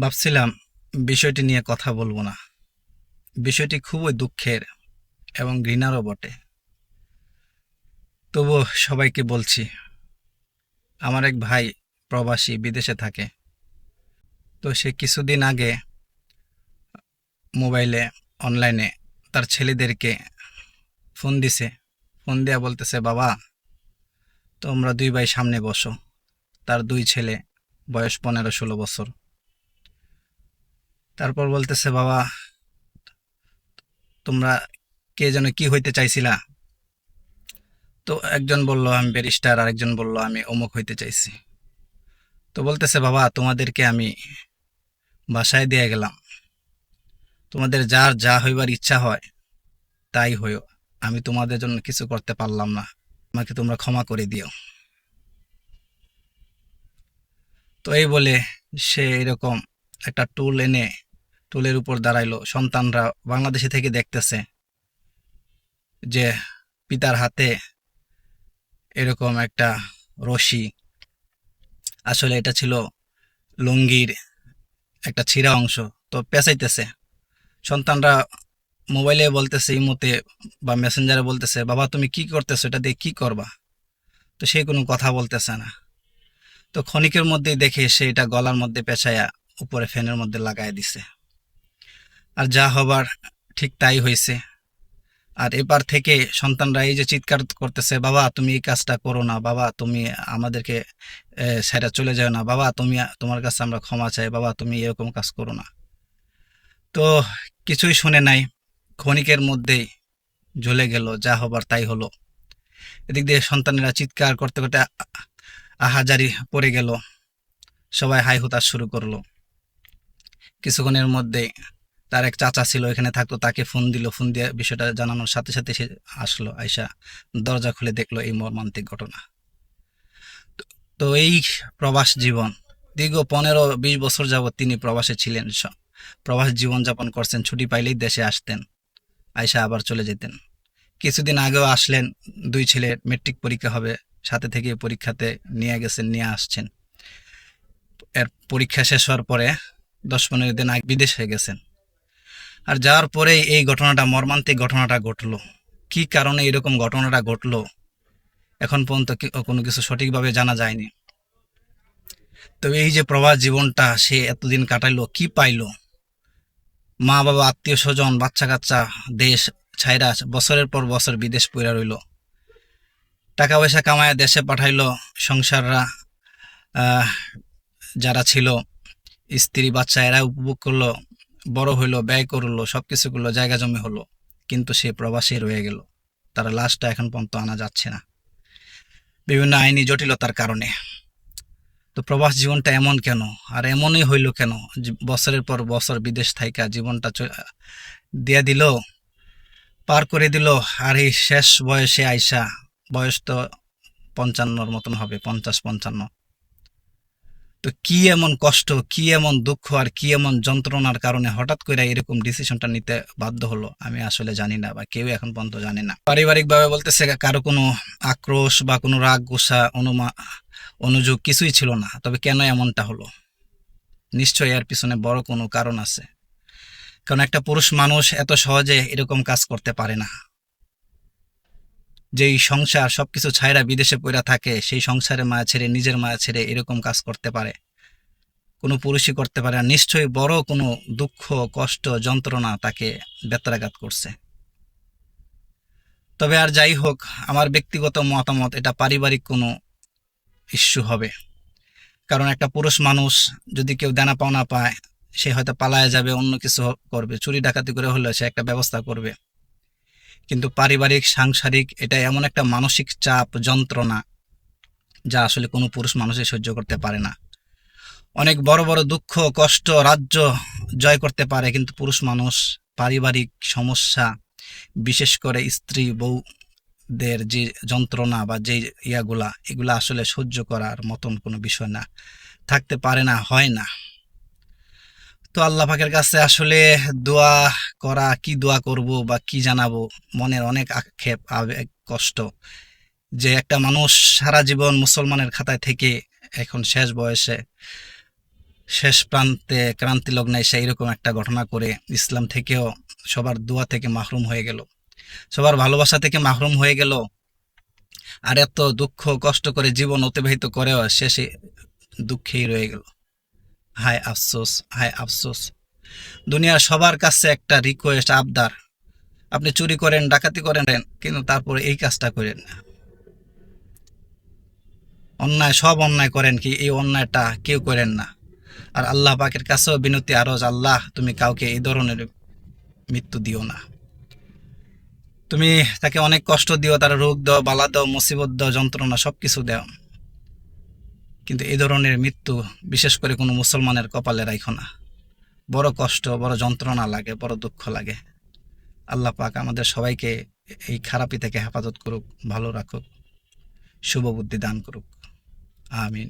ভাবছিলাম বিষয়টি নিয়ে কথা বলব না। বিষয়টি খুবই দুঃখের এবং ঘৃণারও বটে। তবুও সবাইকে বলছি, আমার এক ভাই প্রবাসী বিদেশে থাকে। তো সে কিছুদিন আগে মোবাইলে, অনলাইনে তার ছেলেদেরকে ফোন দিছে। ফোন দেয়া বলতেছে, বাবা, তোমরা দুই ভাই সামনে বসো। তার দুই ছেলে, বয়স পনেরো ষোলো বছর। তারপর বলতেছে, বাবা, তোমরা কে যেন কি হইতে চাইছিলা? তো একজন বলল, আমি ব্যারিস্টার। আরেকজন বলল, আমি অমুক হইতে চাইছি। তো বলতেছে, বাবা, তোমাদেরকে আমি বাসায় দিয়ে গেলাম। তোমাদের যার যা হইবার ইচ্ছা হয়, তাই হইও। আমি তোমাদের জন্য কিছু করতে পারলাম না। আমাকে তোমরা ক্ষমা করে দিও। তো এই বলে সে এরকম একটা টুল এনে টুলের উপর দাঁড়াইলো। সন্তানরা বাংলাদেশে থেকে দেখতেছে যে পিতার হাতে এরকম একটা রশি। আসলে এটা ছিল লুঙ্গির একটা ছিঁড়া অংশ। তো পেঁচাইতেছে। সন্তানরা মোবাইলে বলতেছে, ইমোতে বা মেসেঞ্জারে বলতেছে, বাবা, তুমি কি করতেছো? এটা দিয়ে কি করবা? তো সে কোনো কথা বলতেছে না। তো ক্ষণিকের মধ্যেই দেখে সে এটা গলার মধ্যে পেঁচায়া উপরে ফ্যানের মধ্যে লাগাই দিছে। আর যা হবার ঠিক তাই হয়েছে আর এবার থেকে সন্তানরা এই যে চিৎকার করতেছে, বাবা, তুমি এই কাজটা করো না, বাবা, তুমি আমাদেরকে সেটা চলে যাও না, বাবা, তুমি, তোমার কাছে আমরা ক্ষমা চাই, বাবা, তুমি এরকম কাজ করো না। তো কিছুই শুনে নাই। ক্ষণিকের মধ্যেই জ্বলে গেল, যা হবার তাই হলো। এদিক দিয়ে সন্তানেরা চিৎকার করতে করতে আহাজারি পড়ে গেল। সবাই হাই হুতাশ শুরু করল। কিছুক্ষণের মধ্যে তার এক চাচা ছিল, এখানে থাকতো, তাকে ফোন দিল। ফোন দিয়ে বিষয়টা জানানোর সাথে সাথে সে আসলো আয়সা দরজা খুলে দেখল এই মর্মান্তিক ঘটনা। তো- এই প্রবাস জীবন, দীর্ঘ পনেরো বিশ বছর যাবৎ তিনি প্রবাসে ছিলেন। প্রবাস জীবন যাপন করছেন, ছুটি পাইলেই দেশে আসতেন। আয়সা আবার চলে যেতেন। কিছুদিন আগেও আসলেন, দুই ছেলে মেট্রিক পরীক্ষা হবে, সাথে থেকে পরীক্ষাতে নিয়ে গেছেন, নিয়ে আসছেন। এর পরীক্ষা শেষ হওয়ার পরে দশ পনেরো দিন আগে বিদেশ হয়ে গেছেন। আর যাওয়ার পরেই এই ঘটনাটা, মর্মান্তিক ঘটনাটা ঘটলো। কি কারণে এরকম ঘটনাটা ঘটলো? এখন পর্যন্ত কোনো কিছু সঠিকভাবে জানা যায়নি। তবে এই যে প্রবাস জীবনটা, সে এতদিন কাটাইলো, কি পাইলো? মা বাবা, আত্মীয় স্বজন বাচ্চা কাচ্চা দেশ ছাইরা বছরের পর বছর বিদেশ পইরা রইল। টাকা পয়সা কামায় দেশে পাঠাইলো, সংসাররা যারা ছিল স্ত্রী বাচ্চা এরা উপভোগ করল, বড় হইল, ব্যয় করল সব কিছু করল, জায়গা জমি হলো। কিন্তু সে প্রবাসী রয়ে গেল। তার লাশটা এখন পর্যন্ত আনা যাচ্ছে না। বিভিন্ন আইনি জটিলতার কারণে। তো প্রবাস জীবনটা এমন কেন? আর এমনই হইল কেন? বছরের পর বছর বিদেশ থাইকা জীবনটা দিয়ে দিল, পার করে দিল, আর এই শেষ বয়সে আইসা বয়স তো পঞ্চান্নর মতন হবে, পঞ্চাশ পঞ্চান্ন। তো কি এমন কষ্ট, কি এমন দুঃখ আর কি এমন যন্ত্রণার কারণে হঠাৎ করে এরকম ডিসিশনটা নিতে বাধ্য হলো, আমি আসলে জানি না বা কেউ এখন পর্যন্ত জানে না। পারিবারিক ভাবে বলতেছে, কারও কোনো আক্রোশ বা কোনো রাগ, গোসা, অনুমা, অনুযোগ কিছুই ছিল না, তবে কেন এমনটা হলো? নিশ্চয়ই এর পিছনে বড় কোনো কারণ আছে। কারণ একটা পুরুষ মানুষ এত সহজে এরকম কাজ করতে পারে না। যেই সংসার সবকিছু ছাইরা বিদেশে পড়া থাকে, সেই সংসারে মায়া ছেড়ে, নিজের মায়া ছেড়ে এরকম কাজ করতে পারে। কোনো পুরুষই করতে পারে নিশ্চয়ই বড় কোনো দুঃখ, কষ্ট, যন্ত্রণা তাকে বেত্রাঘাত করছে। তবে আর যাই হোক, আমার ব্যক্তিগত মতামত, এটা পারিবারিক কোনো ইস্যু হবে। কারণ একটা পুরুষ মানুষ যদি কেউ দেনা পাওনা পায়, সে হয়তো পালায় যাবে, অন্য কিছু করবে, চুরি ডাকাতি করে হলে সে একটা ব্যবস্থা করবে। কিন্তু পারিবারিক, সাংসারিক এটা এমন একটা মানসিক চাপ, যন্ত্রণা যা আসলে কোনো পুরুষ মানুষই সহ্য করতে পারে না। অনেক বড় বড় দুঃখ, কষ্ট, রাজ্য জয় করতে পারে, কিন্তু পুরুষ মানুষ পারিবারিক সমস্যা, বিশেষ করে স্ত্রী, বউদের যে যন্ত্রণা বা যে ইয়াগুলা, এগুলা আসলে সহ্য করার মতন কোনো বিষয় না। থাকতে পারে না, হয় না। তো আল্লাহ পাকের কাছে আসলে দোয়া করা, কি দোয়া করব বা কি জানাব? মনের অনেক আক্ষেপ, আবেগ, কষ্ট যে একটা মানুষ সারা জীবন মুসলমানের খাতায় থেকে এখন শেষ বয়সে, শেষ প্রান্তে ক্রান্তি লগ্নে এসে এরকম একটা ঘটনা করে ইসলাম থেকেও সবার দোয়া থেকে মাহরুম হয়ে গেল। সবার ভালোবাসা থেকে মাহরুম হয়ে গেল। আর এত দুঃখ, কষ্ট করে জীবন অতিবাহিত করেও শেষে দুঃখেই রয়ে গেল। হায় আফসোস হায় আফসোস। দুনিয়ার সবার কাছে একটা রিকোয়েস্ট আবদার। আপনি চুরি করেন, ডাকাতি করেন, কিন্তু তারপরে এই কাজটা করেন না। অন্যায়, সব অন্যায় করেন কি, এই অন্যায়টা কেউ করেন না। আর আল্লাহ পাকের কাছেও বিনতি আরজ, আল্লাহ তুমি কাউকে এই ধরনের মৃত্যু দিও না। তুমি তাকে অনেক কষ্ট দিও, তার রোগ দাও, বালা দাও, মুসিবত দাও, যন্ত্রণা সব কিছু দাও। কিন্তু এই ধরনের মৃত্যু বিশেষ করে কোনো মুসলমানের কপালে রাখো না। বড় কষ্ট, বড় যন্ত্রণা লাগে, বড় দুঃখ লাগে। আল্লাহ পাক আমাদের সবাইকে এই খারাপি থেকে হেফাজত করুক, ভালো রাখুক, শুভ বুদ্ধি দান করুক। আমিন।